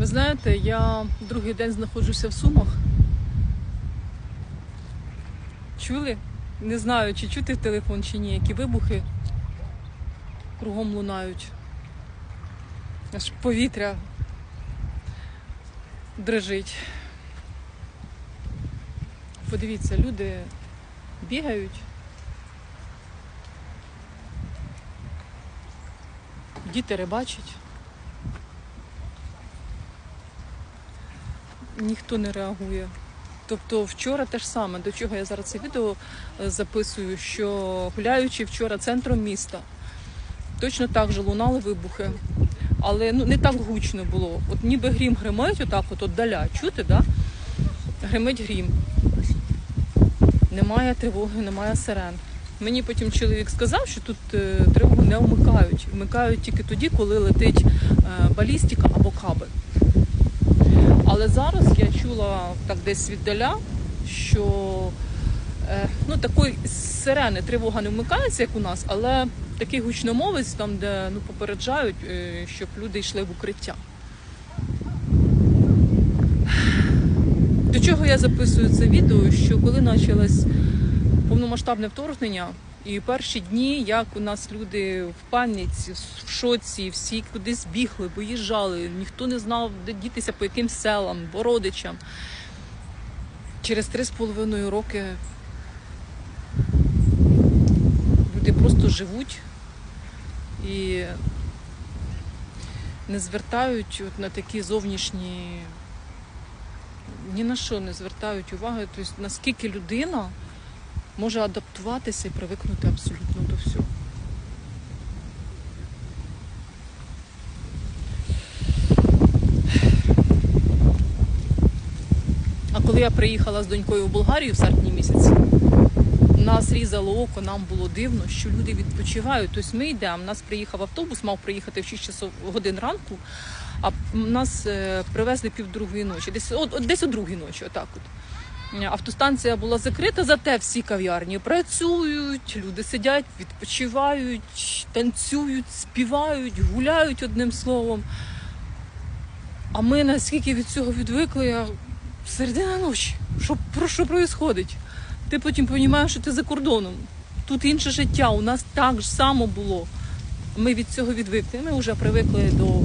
Ви знаєте, я другий день знаходжуся в Сумах. Чули? Не знаю, чи чути телефон, чи ні, які вибухи кругом лунають. Аж повітря дрижить. Подивіться, люди бігають. Діти рибачать. Ніхто не реагує. Тобто вчора те ж саме, до чого я зараз це відео е, записую, що гуляючи вчора центром міста, точно так же лунали вибухи. Але ну, не так гучно було. От ніби грім гримить, отак от отдаля. Чути, да? Гримить грім. Немає тривоги, немає сирен. Мені потім чоловік сказав, що тут е, тривогу не вмикають. Вмикають тільки тоді, коли летить е, балістика або каби. Але зараз я чула так десь віддаля, що е, ну, такої сирени тривога не вмикається, як у нас, але такий гучномовець, там, де ну, попереджають, е, щоб люди йшли в укриття. До чого я записую це відео? Що коли почалось повномасштабне вторгнення, і перші дні, як у нас люди в паніці, в шоці, всі кудись бігли, виїжджали, ніхто не знав, де дітися по яким селам, бо родичам. Через три з половиною роки люди просто живуть і не звертають от на такі зовнішні, ні на що не звертають уваги. Тобто, наскільки людина може адаптуватися і привикнути абсолютно до всього. А коли я приїхала з донькою в Болгарію в серпні місяці, нас різало око, нам було дивно, що люди відпочивають. Тобто ми йдемо, нас приїхав автобус, мав приїхати в 6 часов годин ранку, а нас е, привезли півдругої ночі, десь, от, десь о другій ночі, отак от. Автостанція була закрита, зате всі кав'ярні працюють, люди сидять, відпочивають, танцюють, співають, гуляють одним словом. А ми наскільки від цього відвикли, я середина ночі. Що, про що відбувається? Ти потім розумієш, що ти за кордоном. Тут інше життя, у нас так ж само було. Ми від цього відвикли. Ми вже привикли до,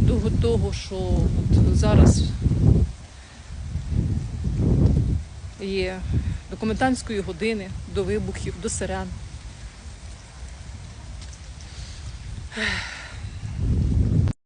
до того, що от зараз є до комендантської години, до вибухів, до сирен.